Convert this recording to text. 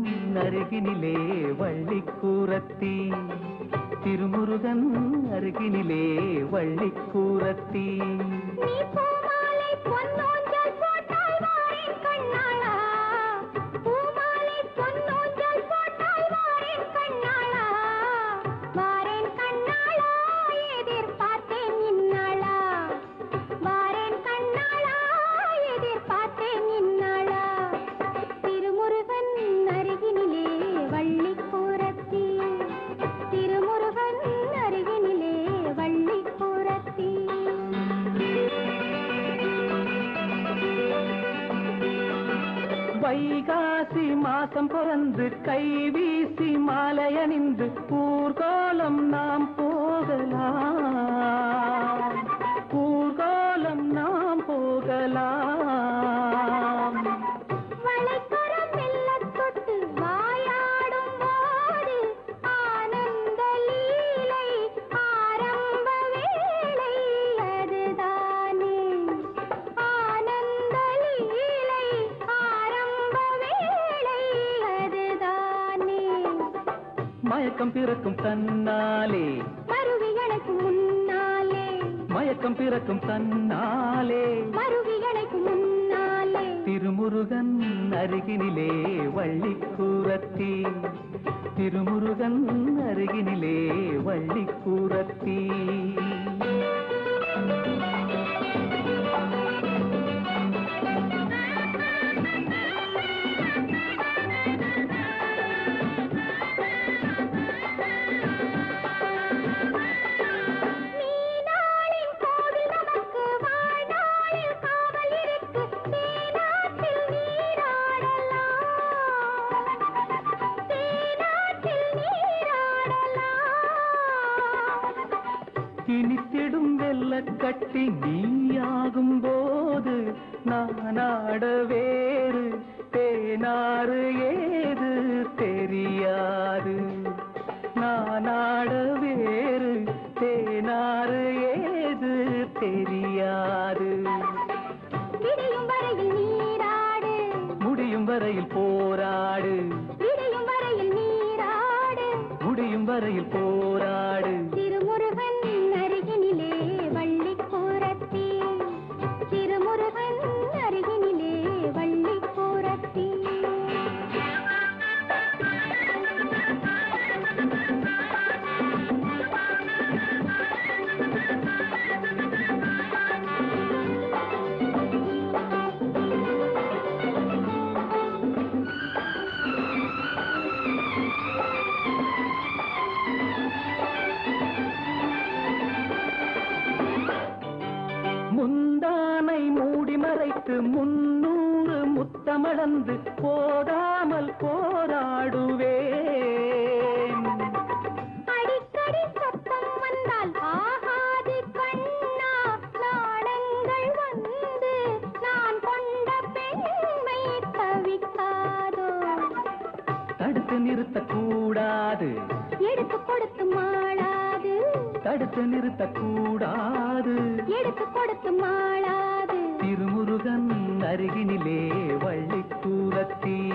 திருமுருகன் அருகினிலே வள்ளிக்கூரத்தி. திருமுருகன் அருகினிலே வள்ளிக்கூரத்தி. நீ வைகாசி மாசம் பிறந்து கை வீசி மாலை அணிந்து ஊர்கோலம் நாம் போகலாம். மயக்கம் பிறக்கும் தன்னாலே. மருவி எனக்கு முன்னாலே. மயக்கம் பிறக்கும் தன்னாலே. மருவி எனக்கு முன்னாலே. திருமுருகன் அருகினிலே வள்ளிக்கூரத்தி. திருமுருகன் அருகினிலே வள்ளிக்கூரத்தி. நீனாளின் வெள்ள கட்டி நீயாகும் போது நானாட வேறு தேனாறு ஏது தெரியாது. நானாட வேறு தேனாறு ஏது தெரியாது. விடியும் வரையில் நீராடு. முடியும் வரையில் போராடு. விடியும் வரையில் நீராடு. முடியும் வரையில் போராடு முந்தானை மூடி மறைத்து முன்னூறு முத்தமளந்து போடாமல் போராடுவேன். அடிக்கடி சத்தம் வந்தால் ஆகாது கண்ணா நாடங்கள் வந்து நான் கொண்ட பெண்மை தவிக்காதோ? தடுத்து நிறுத்தக்கூடாது. எடுத்து கொடுத்து மாளாது தடுத்து நிறுத்தக்கூடாது. எடுத்து கொடுத்து மாளாது. திருமுருகன் அருகினிலே வள்ளிக்கூரத்தி.